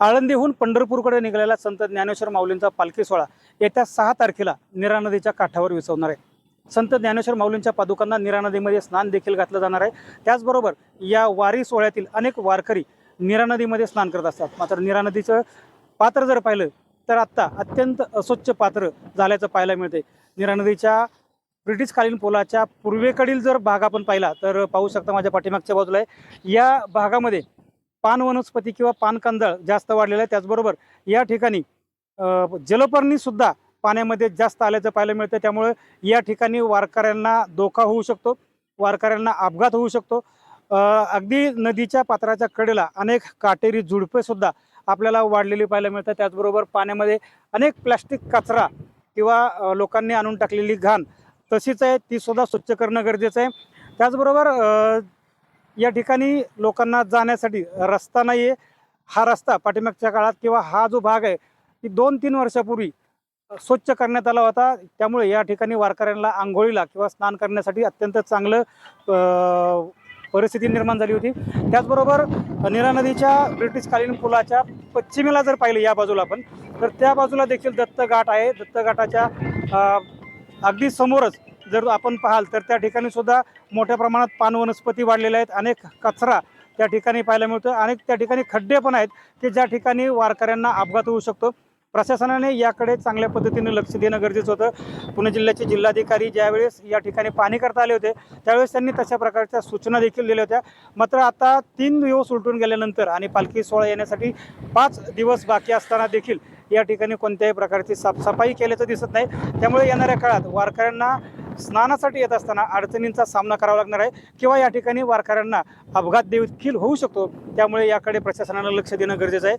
आळंदीहून पंढरपूरकडे निघालेला संत ज्ञानेश्वर माऊलींचा पालखी सोहळा येत्या सहा तारखेला निरा नदीच्या काठावर विसवणार आहे. संत ज्ञानेश्वर माऊलींच्या पादुकांना निरा नदीमध्ये स्नान देखील घातलं जाणार आहे. त्याचबरोबर या वारी सोहळ्यातील अनेक वारकरी निरा नदीमध्ये स्नान करत असतात. मात्र निरा नदीचं पात्र जर पाहिलं तर आत्ता अत्यंत अस्वच्छ पात्र झाल्याचं पाहायला मिळते निरा नदीच्या ब्रिटिशकालीन पुलाच्या पूर्वेकडील जर भाग आपण पाहिला तर पाहू शकता माझ्या पाठीमागच्या बाजूला आहे. या भागामध्ये पान वनस्पती किंवा पानकंदळ जास्त वाढलेलं आहे. त्याचबरोबर या ठिकाणी जलपर्णीसुद्धा पाण्यामध्ये जास्त आल्याचं पाहायला मिळतं. त्यामुळे या ठिकाणी वारकऱ्यांना धोका होऊ शकतो वारकऱ्यांना अपघात होऊ शकतो. अगदी नदीच्या पात्राच्या कडेला अनेक काटेरी झुडपेसुद्धा आपल्याला वाढलेली पाहायला मिळतात. त्याचबरोबर पाण्यामध्ये अनेक प्लॅस्टिक कचरा किंवा लोकांनी आणून टाकलेली घाण तशीच आहे. ती सुद्धा स्वच्छ करणं गरजेचं आहे. त्याचबरोबर या ठिकाणी लोकांना जाण्यासाठी रस्ता नाही आहे हा रस्ता पाठीमागच्या काळात किंवा हा जो भाग आहे ती दोन तीन वर्षापूर्वी स्वच्छ करण्यात आला होता. त्यामुळे या ठिकाणी वारकऱ्यांना आंघोळीला किंवा स्नान करण्यासाठी अत्यंत चांगलं परिस्थिती निर्माण झाली होती. त्याचबरोबर निरा नदीच्या ब्रिटिशकालीन पुलाच्या पश्चिमेला जर पाहिलं या बाजूला आपण तर त्या बाजूला देखील दत्त घाट आहे. दत्तघाटाच्या अगदी समोरच जर आपण पाहाल तर त्या ठिकाणी सुद्धा मोठ्या प्रमाणात पान वनस्पती वाढलेल्या आहेत. अनेक कचरा त्या ठिकाणी पाहायला मिळतो. अनेक त्या ठिकाणी खड्डे पण आहेत की ज्या ठिकाणी वारकऱ्यांना अपघात होऊ शकतो. प्रशासनाने याकडे चांगल्या पद्धतीने लक्ष देणं गरजेचं होतं. पुणे जिल्ह्याचे जिल्हाधिकारी ज्यावेळेस या ठिकाणी पाणी करता आले होते त्यावेळेस त्यांनी तशा प्रकारच्या सूचना देखील दिल्या होत्या. मात्र आता तीन दिवस उलटून गेल्यानंतर आणि पालखी सोहळा येण्यासाठी पाच दिवस बाकी असताना देखील या ठिकाणी कोणत्याही प्रकारची साफसफाई केल्याचं दिसत नाही. त्यामुळे येणाऱ्या काळात वारकऱ्यांना स्नानासाठी येत असताना अडचणींचा सामना करावा लागणार आहे किंवा या ठिकाणी वारकऱ्यांना अपघात देखील होऊ शकतो. त्यामुळे याकडे प्रशासनानं लक्ष देणं गरजेचं आहे.